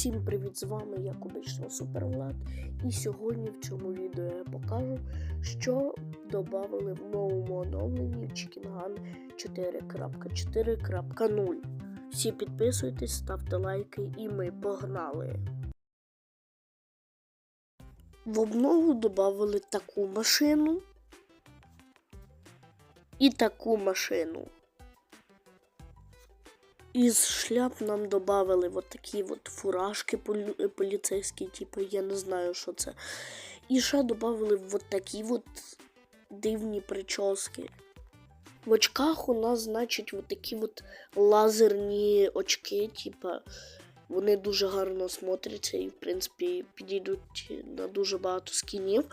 Всім привіт! З вами як обично Супервлад. І сьогодні в цьому відео я покажу, що додали в новому оновленні в Чікінган 4.4.0. Всі підписуйтесь, ставте лайки і ми погнали. В обнову додали таку машину і таку машину. Із шляп нам додали вот такі от фуражки полі- поліцейські, типу, я не знаю, що це. І ще додали вот такі от дивні прически. В очках у нас, значить, от такі от лазерні очки, типа, вони дуже гарно смотряться і, в принципі, підійдуть на дуже багато скінів.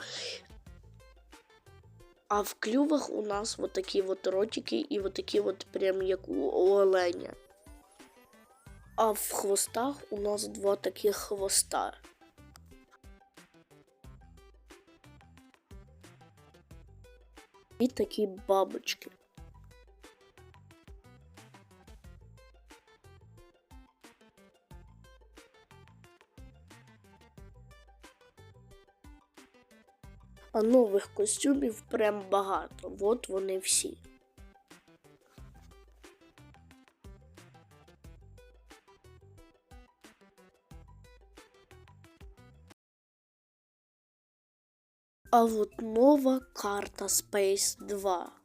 А в клювах у нас от такі от ротики і от такі от прям як у оленя. А в хвостах у нас два таких хвоста. І такі бабочки. А нових костюмів прям багато. От вони всі. А вот нова карта Space 2.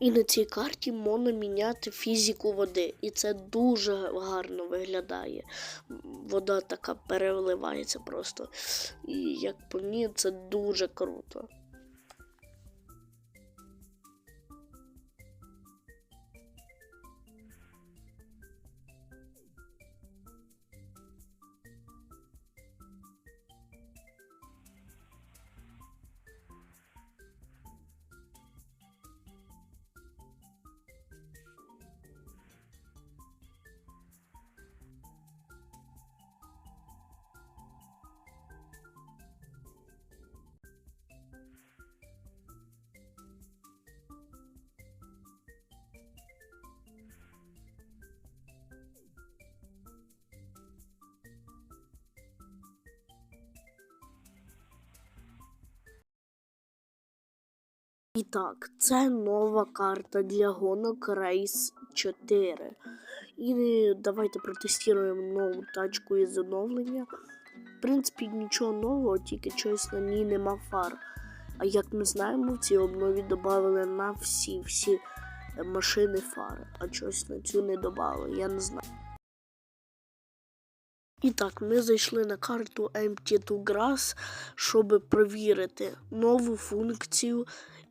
І на цій карті можна міняти фізику води, і це дуже гарно виглядає. Вода така переливається просто. І як по мені, це дуже круто. І так, це нова карта для гонок Race 4. І давайте протестуємо нову тачку із оновлення. В принципі, нічого нового, тільки щось на ній нема фар. А як ми знаємо, в цій обнові додали на всі всі машини фари, а щось на цю не додали, я не знаю. І так, ми зайшли на карту Empty to Grass, щоб перевірити нову функцію,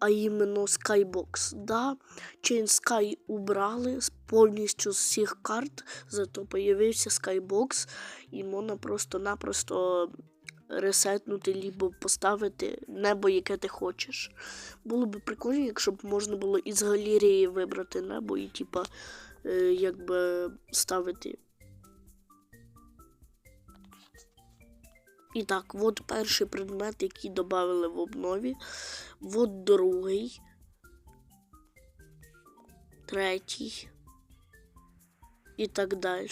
а іменно Skybox. Да, Chain Sky убрали повністю з всіх карт, зато появився Skybox, і можна просто-напросто ресетнути, либо поставити небо, яке ти хочеш. Було б прикольно, якщо б можна було із галереї вибрати небо і, типа, е, якби ставити. І так, от перший предмет, який додали в обнові. От другий. Третій. І так далі.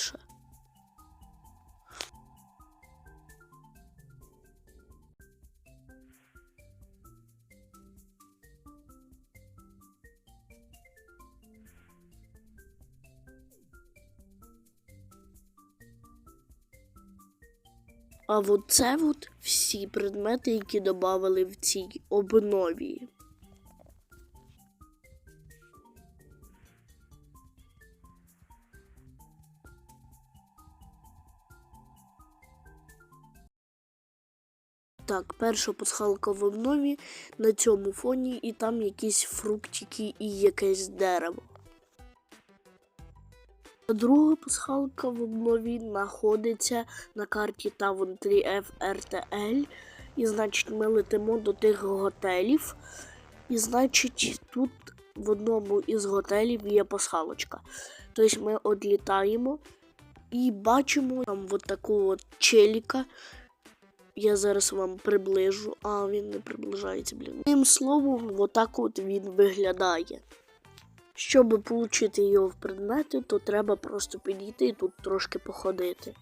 А от це от всі предмети, які додали в цій обнові. Так, перша пасхалка в обнові на цьому фоні, і там якісь фруктики і якесь дерево. Друга пасхалка в обнові знаходиться на карті Tavon 3 FRTL. І, значить, ми летимо до тих готелів. І, значить, тут в одному із готелів є пасхалочка. Тобто ми відлітаємо І бачимо там от такого от челіка. Я зараз вам приближу, а він не приближається, блін. Тим словом, отак от він виглядає. Щоб отримати його в предмети, то треба просто підійти і тут трошки походити.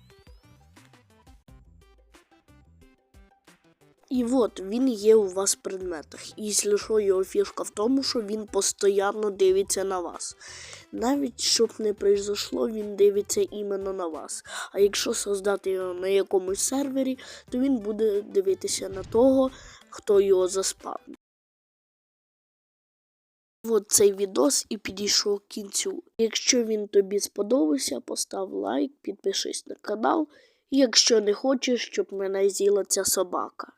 І от він є у вас в предметах. І що, його фішка в тому, що він постійно дивиться на вас. Навіть щоб не прийшло, він дивиться іменно на вас. А якщо создати його на якомусь сервері, то він буде дивитися на того, хто його заспав. От цей відос і підійшов к кінцю. Якщо він тобі сподобався, постав лайк, підпишись на канал. Якщо не хочеш, щоб мене з'їла ця собака.